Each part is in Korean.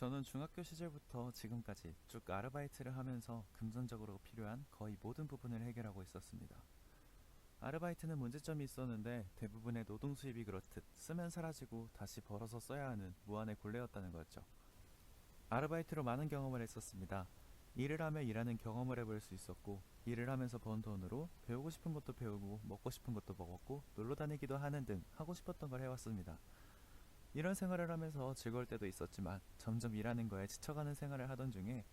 저는 중학교 시절부터 지금까지 쭉 아르바이트를 하면서 금전적으로 필요한 거의 모든 부분을 해결하고 있었습니다. 아르바이트는 문제점이 있었는데 대부분의 노동 수입이 그렇듯 쓰면 사라지고 다시 벌어서 써야 하는 무한의 굴레였다는 거였죠. 아르바이트로 많은 경험을 했었습니다. 일을 하며 일하는 경험을 해볼 수 있었고 일을 하면서 번 돈으로 배우고 싶은 것도 배우고 먹고 싶은 것도 먹었고 놀러 다니기도 하는 등 하고 싶었던 걸 해왔습니다. 이런 생활을 하면서 즐거울 때도 있었지만 점점 일하는 거에 지쳐가는 생활을 하던 중에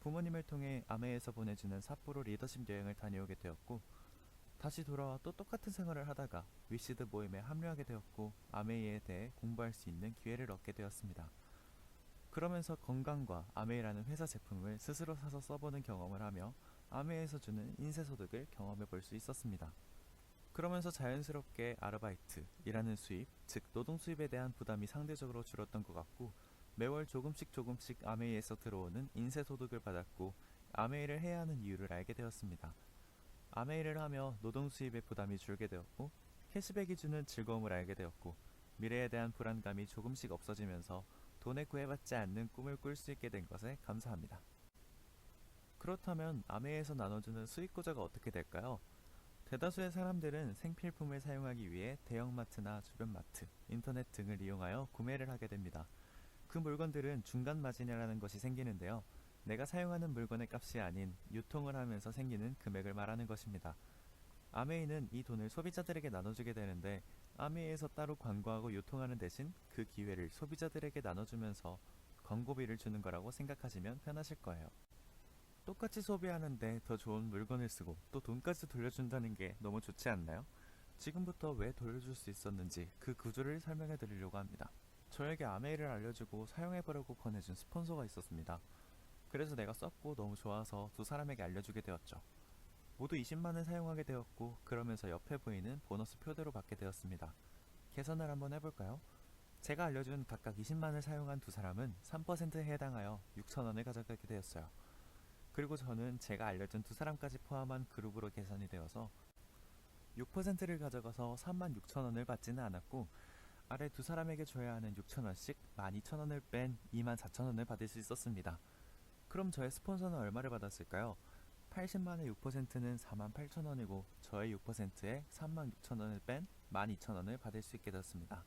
부모님을 통해 아메에서 보내주는 삿포로 리더십 여행을 다녀오게 되었고 다시 돌아와 또 똑같은 생활을 하다가 위시드 모임에 합류하게 되었고 아메이에 대해 공부할 수 있는 기회를 얻게 되었습니다. 그러면서 건강과 아메이라는 회사 제품을 스스로 사서 써보는 경험을 하며 아메이에서 주는 인쇄소득을 경험해 볼 수 있었습니다. 그러면서 자연스럽게 아르바이트, 일하는 수입, 즉 노동 수입에 대한 부담이 상대적으로 줄었던 것 같고 매월 조금씩 조금씩 아메이에서 들어오는 인쇄 소득을 받았고 아메이를 해야 하는 이유를 알게 되었습니다. 아메이를 하며 노동 수입의 부담이 줄게 되었고 캐시백이 주는 즐거움을 알게 되었고 미래에 대한 불안감이 조금씩 없어지면서 돈에 구애받지 않는 꿈을 꿀 수 있게 된 것에 감사합니다. 그렇다면 아메이에서 나눠주는 수익 구조가 어떻게 될까요? 대다수의 사람들은 생필품을 사용하기 위해 대형마트나 주변 마트, 인터넷 등을 이용하여 구매를 하게 됩니다. 그 물건들은 중간 마진이라는 것이 생기는데요. 내가 사용하는 물건의 값이 아닌 유통을 하면서 생기는 금액을 말하는 것입니다. 아메이는 이 돈을 소비자들에게 나눠주게 되는데 아메이에서 따로 광고하고 유통하는 대신 그 기회를 소비자들에게 나눠주면서 광고비를 주는 거라고 생각하시면 편하실 거예요. 똑같이 소비하는데 더 좋은 물건을 쓰고 또 돈까지 돌려준다는 게 너무 좋지 않나요? 지금부터 왜 돌려줄 수 있었는지 그 구조를 설명해 드리려고 합니다. 저에게 아메이를 알려주고 사용해보려고 권해준 스폰서가 있었습니다. 그래서 내가 썼고 너무 좋아서 두 사람에게 알려주게 되었죠. 모두 20만을 사용하게 되었고 그러면서 옆에 보이는 보너스 표대로 받게 되었습니다. 계산을 한번 해볼까요? 제가 알려준 각각 20만을 사용한 두 사람은 3%에 해당하여 6천원을 가져가게 되었어요. 그리고 저는 제가 알려준 두 사람까지 포함한 그룹으로 계산이 되어서 6%를 가져가서 36,000원을 받지는 않았고 아래 두 사람에게 줘야 하는 6,000원씩 12,000원을 뺀 24,000원을 받을 수 있었습니다. 그럼 저의 스폰서는 얼마를 받았을까요? 80만의 6%는 48,000원이고 저의 6%에 36,000원을 뺀 12,000원을 받을 수 있게 되었습니다.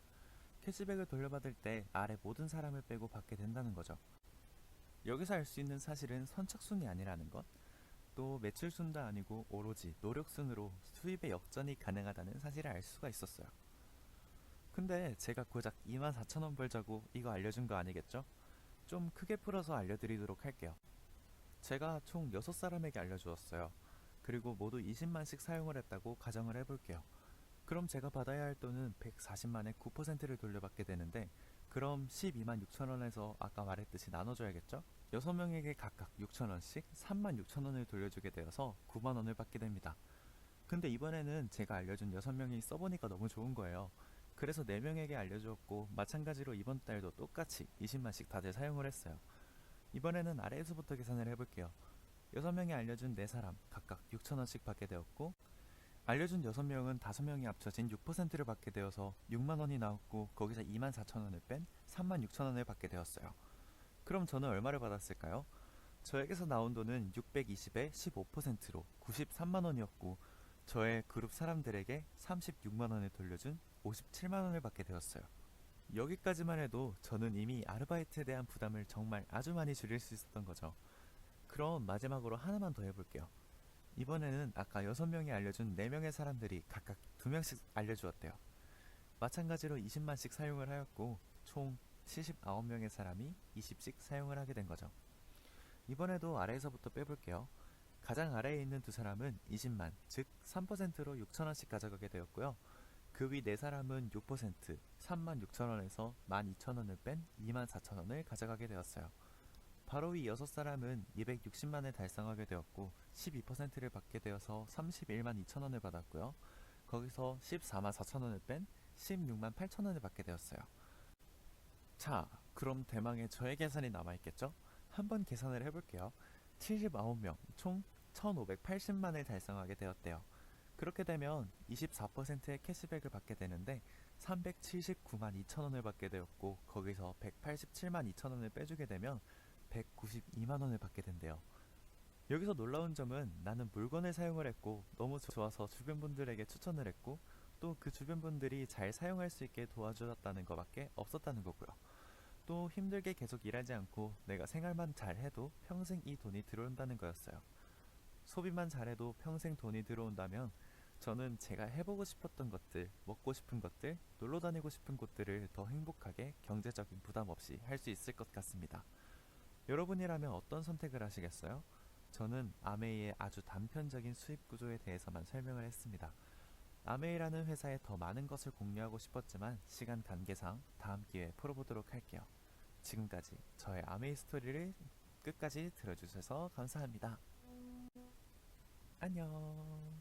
캐시백을 돌려받을 때 아래 모든 사람을 빼고 받게 된다는 거죠. 여기서 알 수 있는 사실은 선착순이 아니라는 것, 또 매출순도 아니고 오로지 노력순으로 수입의 역전이 가능하다는 사실을 알 수가 있었어요. 근데 제가 고작 24,000원 벌자고 이거 알려준 거 아니겠죠? 좀 크게 풀어서 알려드리도록 할게요. 제가 총 6사람에게 알려주었어요. 그리고 모두 20만씩 사용을 했다고 가정을 해볼게요. 그럼 제가 받아야 할 돈은 140만의 9%를 돌려받게 되는데 그럼 12만 6천원에서 아까 말했듯이 나눠줘야겠죠? 6명에게 각각 6천원씩 3만 6천원을 돌려주게 되어서 9만원을 받게 됩니다. 근데 이번에는 제가 알려준 6명이 써보니까 너무 좋은 거예요. 그래서 4명에게 알려주었고 마찬가지로 이번 달도 똑같이 20만씩 다들 사용을 했어요. 이번에는 아래에서부터 계산을 해볼게요. 6명이 알려준 4사람 각각 6천원씩 받게 되었고 알려준 6명은 5명이 합쳐진 6%를 받게 되어서 6만원이 나왔고 거기서 2만 4천원을 뺀 3만 6천원을 받게 되었어요. 그럼 저는 얼마를 받았을까요? 저에게서 나온 돈은 620의 15%로 93만원이었고 저의 그룹 사람들에게 36만원을 돌려준 57만원을 받게 되었어요. 여기까지만 해도 저는 이미 아르바이트에 대한 부담을 정말 아주 많이 줄일 수 있었던 거죠. 그럼 마지막으로 하나만 더 해볼게요. 이번에는 아까 6명이 알려준 4명의 사람들이 각각 2명씩 알려주었대요. 마찬가지로 20만씩 사용을 하였고 총 79명의 사람이 20씩 사용을 하게 된 거죠. 이번에도 아래에서부터 빼볼게요. 가장 아래에 있는 두 사람은 20만, 즉 3%로 6천원씩 가져가게 되었고요. 그 위 네 사람은 6%, 3만 6천원에서 12,000원을 뺀 2만 4천원을 가져가게 되었어요. 바로 위 6사람은 260만을 달성하게 되었고 12%를 받게 되어서 31만 2천원을 받았고요. 거기서 14만 4천원을 뺀 16만 8천원을 받게 되었어요. 자, 그럼 대망의 저의 계산이 남아있겠죠? 한번 계산을 해볼게요. 79명, 총 1580만을 달성하게 되었대요. 그렇게 되면 24%의 캐시백을 받게 되는데 379만 2천 원을 받게 되었고 거기서 187만 2천 원을 빼주게 되면 192만 원을 받게 된대요. 여기서 놀라운 점은 나는 물건을 사용을 했고 너무 좋아서 주변 분들에게 추천을 했고 또 그 주변 분들이 잘 사용할 수 있게 도와주었다는 것밖에 없었다는 거고요. 또 힘들게 계속 일하지 않고 내가 생활만 잘해도 평생 이 돈이 들어온다는 거였어요. 소비만 잘해도 평생 돈이 들어온다면 저는 제가 해보고 싶었던 것들, 먹고 싶은 것들, 놀러 다니고 싶은 곳들을 더 행복하게 경제적인 부담 없이 할 수 있을 것 같습니다. 여러분이라면 어떤 선택을 하시겠어요? 저는 아메이의 아주 단편적인 수입 구조에 대해서만 설명을 했습니다. 아메이라는 회사에 더 많은 것을 공유하고 싶었지만 시간 관계상 다음 기회에 풀어보도록 할게요. 지금까지 저의 아메이 스토리를 끝까지 들어주셔서 감사합니다. 안녕.